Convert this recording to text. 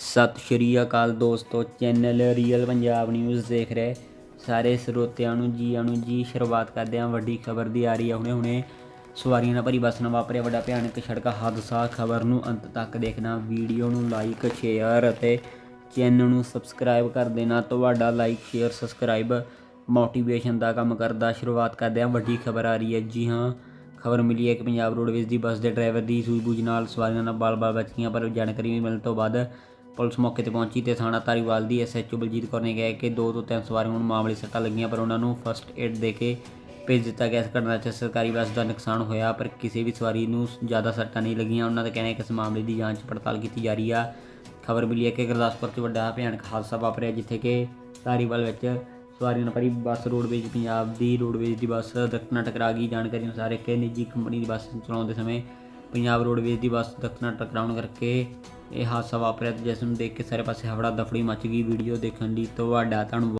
ਸਤਿ ਸ਼੍ਰੀ ਅਕਾਲ ਦੋਸਤੋ, channel real Punjab news ਦੇਖ ਰਹੇ ਸਾਰੇ ਸਰੋਤਿਆਂ ਨੂੰ ਜੀ ਆਇਆਂ ਨੂੰ, ਜੀ, ਸ਼ੁਰੂਆਤ ਕਰਦੇ ਹਾਂ ਵੱਡੀ ਖਬਰ ਦੀ ਆ ਰਹੀ ਹੈ ਹੁਣੇ ਹੁਣੇ। ਸਵਾਰੀਆਂ ਨਾਲ ਭਰੀ ਬੱਸ ਨਾਲ ਵਾਪਰਿਆ ਵੱਡਾ ਭਿਆਨਕ ਸੜਕ ਹਾਦਸਾ। ਖਬਰ ਨੂੰ ਅੰਤ ਤੱਕ ਦੇਖਣਾ, ਵੀਡੀਓ ਨੂੰ ਲਾਈਕ ਸ਼ੇਅਰ ਅਤੇ ਚੈਨਲ ਨੂੰ ਸਬਸਕ੍ਰਾਈਬ ਕਰ ਦੇਣਾ। ਤੁਹਾਡਾ ਲਾਈਕ ਸ਼ੇਅਰ ਸਬਸਕ੍ਰਾਈਬ ਮੋਟੀਵੇਸ਼ਨ ਦਾ ਕੰਮ ਕਰਦਾ। ਸ਼ੁਰੂਆਤ ਕਰਦੇ ਹਾਂ ਵੱਡੀ ਖਬਰ ਆ ਰਹੀ ਹੈ। ਜੀ ਹਾਂ, ਖਬਰ ਮਿਲੀ ਹੈ ਕਿ ਪੰਜਾਬ ਰੋਡਵੇਜ਼ ਦੀ ਬੱਸ ਦੇ ਡਰਾਈਵਰ ਦੀ ਸੂਝ-ਬੂਝ ਨਾਲ ਸਵਾਰੀਆਂ ਨਾਲ ਬਾਲ-ਬਾਲ ਬਚ ਗਈਆਂ ਪਰ ਜਾਣਕਾਰੀ ਮਿਲਣ ਤੋਂ ਬਾਅਦ ਪੁਲਿਸ ਮੌਕੇ ਤੇ ਪਹੁੰਚੀ ਤੇ ਥਾਣਾ ਧਾਰੀਵਾਲ ਦੀ ਐਸਐਚਓ ਬਲਜੀਤ ਕੌਰ ਨੇ ਕਿਹਾ ਕਿ ਦੋ ਤੋਂ ਤਿੰਨ ਸਵਾਰੀਆਂ ਨੂੰ ਮਾਮਲੇ ਸੱਟਾਂ ਲੱਗੀਆਂ, ਪਰ ਉਹਨਾਂ ਨੂੰ ਫਸਟ ਏਡ ਦੇ ਕੇ ਭੇਜ ਦਿੱਤਾ ਗਿਆ। ਇਸ ਘਟਨਾ 'ਚ ਸਰਕਾਰੀ ਬੱਸ ਦਾ ਨੁਕਸਾਨ ਹੋਇਆ, ਪਰ ਕਿਸੇ ਵੀ ਸਵਾਰੀ ਨੂੰ ਜ਼ਿਆਦਾ ਸੱਟਾਂ ਨਹੀਂ ਲੱਗੀਆਂ। ਉਹਨਾਂ ਦਾ ਕਹਿਣਾ ਹੈ ਕਿ ਇਸ ਮਾਮਲੇ ਦੀ ਜਾਂਚ ਪੜਤਾਲ ਕੀਤੀ ਜਾ ਰਹੀ ਆ। ਖਬਰ ਮਿਲੀ ਹੈ ਕਿ ਗੁਰਦਾਸਪੁਰ 'ਚ ਵੱਡਾ ਭਿਆਨਕ ਹਾਦਸਾ ਵਾਪਰਿਆ, ਜਿੱਥੇ ਕਿ ਧਾਰੀਵਾਲ ਵਿੱਚ ਸਵਾਰੀਆਂ ਨਾਲ ਭਰੀ ਬੱਸ ਰੋਡਵੇਜ਼, ਪੰਜਾਬ ਦੀ ਰੋਡਵੇਜ਼ ਦੀ ਬੱਸ ਦਰਖਤ ਨਾਲ ਟਕਰਾ ਗਈ। ਜਾਣਕਾਰੀ ਅਨੁਸਾਰ ਇੱਕ ਨਿੱਜੀ ਕੰਪਨੀ ਦੀ ਬੱਸ ਚਲਾਉਂਦੇ ਸਮੇਂ ਪੰਜਾਬ ਰੋਡਵੇਜ਼ ਦੀ ਬੱਸ ਦਰਖਤ ਨਾਲ ਟਕਰਾਉਣ ਕਰਕੇ ਇਹ ਹਾਦਸਾ ਵਾਪਰਿਆ ਜਿਸ ਨੂੰ ਦੇਖ ਕੇ ਸਾਰੇ ਪਾਸੇ ਹਫੜਾ ਦਫੜੀ ਮਚ ਗਈ। ਵੀਡੀਓ ਦੇਖਣ ਲਈ ਤੁਹਾਡਾ ਧੰਨਵਾਦ।